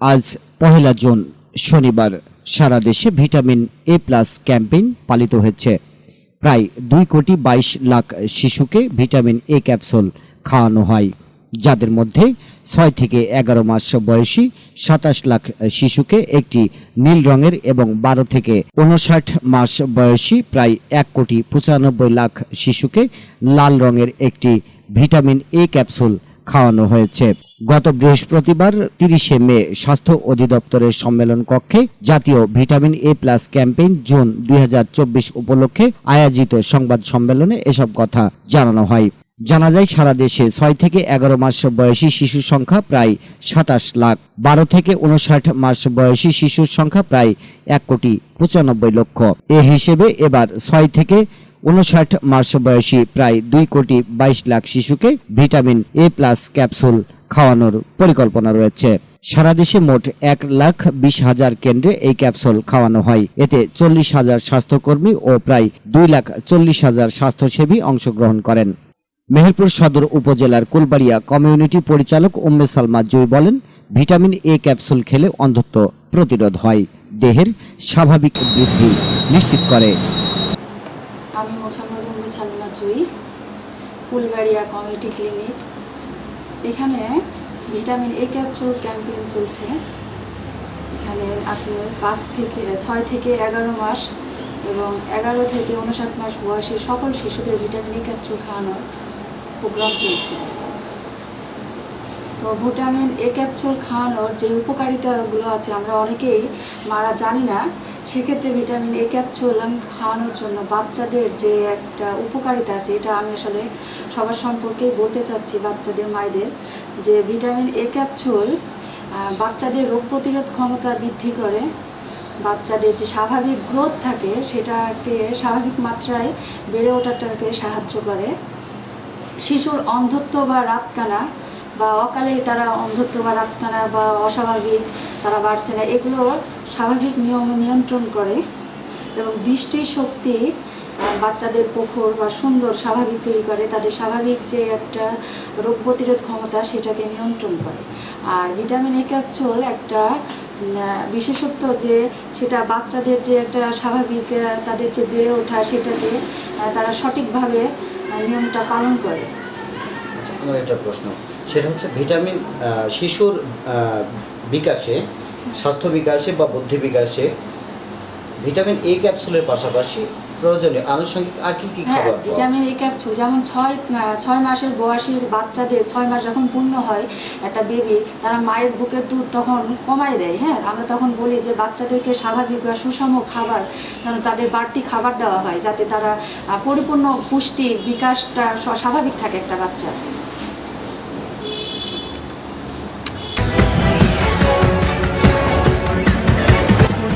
আজ পহেলা জুন, শনিবার, সারা দেশে ভিটামিন এ প্লাস ক্যাম্পেইন পালিত হচ্ছে প্রায় দুই কোটি বাইশ লাখ শিশুকে ভিটামিন এ ক্যাপসুল খাওয়ানো হয়, যাদের মধ্যে ছয় থেকে এগারো মাস বয়সী সাতাশ লাখ শিশুকে একটি নীল রঙের এবং বারো থেকে উনষাট মাস বয়সী প্রায় এক কোটি পঁচানব্বই লাখ শিশুকে লাল রঙের একটি ভিটামিন এ ক্যাপসুল খাওয়ানো হয়েছে। গত বৃহস্পতিবার তিরিশে মে স্বাস্থ্য অধিদপ্তরের সম্মেলন কক্ষে জাতীয় vitamin A plus campaign June দুই উপলক্ষে আয়োজিত সংবাদ সম্মেলনে এসব কথা জানানো হয়। জানা যায়, সারা দেশে ছয় থেকে এগারো মাস বয়সী শিশুর সংখ্যা প্রায় সাতাশ লাখ। বারো থেকে উনষাট মাস বয়সী শিশুর সংখ্যা প্রায় এক কোটি পঁচানব্বই লক্ষ। এ হিসেবে এবার ছয় থেকে উনষাট মাস বয়সী প্রায় দুই কোটি বাইশ লাখ শিশুকে ভিটামিন এ প্লাস ক্যাপসুল খাওয়ানোর পরিকল্পনা রয়েছে। সারা দেশে মোট এক লাখ বিশ হাজার কেন্দ্রে এই ক্যাপসুল খাওয়ানো হয়। এতে চল্লিশ হাজার স্বাস্থ্যকর্মী ও প্রায় দুই লাখ চল্লিশ হাজার স্বাস্থ্যসেবী অংশগ্রহণ করেন। মেহেরপুর সদর উপজেলার কুলবাড়িয়া কমিউনিটি পরিচালক উম্মে সালমা জুই বলেন, ভিটামিন এ ক্যাপসুল খেলে অন্ধত্ব প্রতিরোধ হয়, দেহের স্বাভাবিক বৃদ্ধি নিশ্চিত করে। আমি মোসাম্মদ উম্মে সালমা জুই, ফুলবাড়িয়া কমিউনিটি ক্লিনিক। এখানে ভিটামিন এ ক্যাপসুল ক্যাম্পেইন চলছে। এখানে আপনি পাঁচ থেকে, ছয় থেকে এগারো মাস এবং এগারো থেকে উনষাট মাস বয়সী সকল শিশুদের ভিটামিন এ ক্যাপসুল খাওয়ানোর প্রোগ্রাম চলছে। তো ভিটামিন এ ক্যাপসুল খাওয়ানোর যে উপকারিতাগুলো আছে, আমরা অনেকেই মারা জানি না সেক্ষেত্রে ভিটামিন এ ক্যাপসুল খাওয়ানোর জন্য বাচ্চাদের যে একটা উপকারিতা আছে, এটা আমি আসলে সবার সম্পর্কেই বলতে চাচ্ছি বাচ্চাদের, মায়েদের, যে ভিটামিন এ ক্যাপসুল বাচ্চাদের রোগ প্রতিরোধ ক্ষমতা বৃদ্ধি করে। বাচ্চাদের যে স্বাভাবিক গ্রোথ থাকে, সেটাকে স্বাভাবিক মাত্রায় বেড়ে ওঠাটাকে সাহায্য করে। শিশুর অন্ধত্ব বা রাতকানা বা অকালে তারা অন্ধত্ব বা রাতকানা বা অস্বাভাবিক, তারা বাড়ছে না, এগুলো স্বাভাবিক নিয়মে নিয়ন্ত্রণ করে এবং দৃষ্টির শক্তি বাচ্চাদের প্রখর বা সুন্দর স্বাভাবিক তৈরি করে তাদের স্বাভাবিক যে একটা রোগ প্রতিরোধ ক্ষমতা সেটাকে নিয়ন্ত্রণ করে। আর ভিটামিন এ ক্যাপসুল একটা বিশেষত্ব যে সেটা বাচ্চাদের যে একটা স্বাভাবিক তাদের যে বেড়ে ওঠা সেটাকে তারা সঠিকভাবে নিয়মটা পালন করে। আচ্ছা, একটা প্রশ্ন। সেটা হচ্ছে ভিটামিন শিশুর বিকাশে স্বাস্থ্য বিকাশে বা বুদ্ধি বিকাশে ভিটামিন এ ক্যাপসুলের পাশাপাশি প্রয়োজনীয় আনুষঙ্গিক আর কি কি হ্যাঁ খাবার ভিটামিন এ ক্যাপসুল যেমন ছয় ছয় মাসের বয়সের বাচ্চাদের ছয় মাস যখন পূর্ণ হয় একটা বেবি তারা মায়ের বুকের দুধ তখন কমায় দেয় হ্যাঁ? আমরা তখন বলি যে বাচ্চাদেরকে স্বাভাবিক বা সুষম খাবার যেন তাদের বাড়তি খাবার দেওয়া হয় যাতে তারা পরিপূর্ণ পুষ্টি বিকাশটা স্বাভাবিক থাকে একটা বাচ্চার।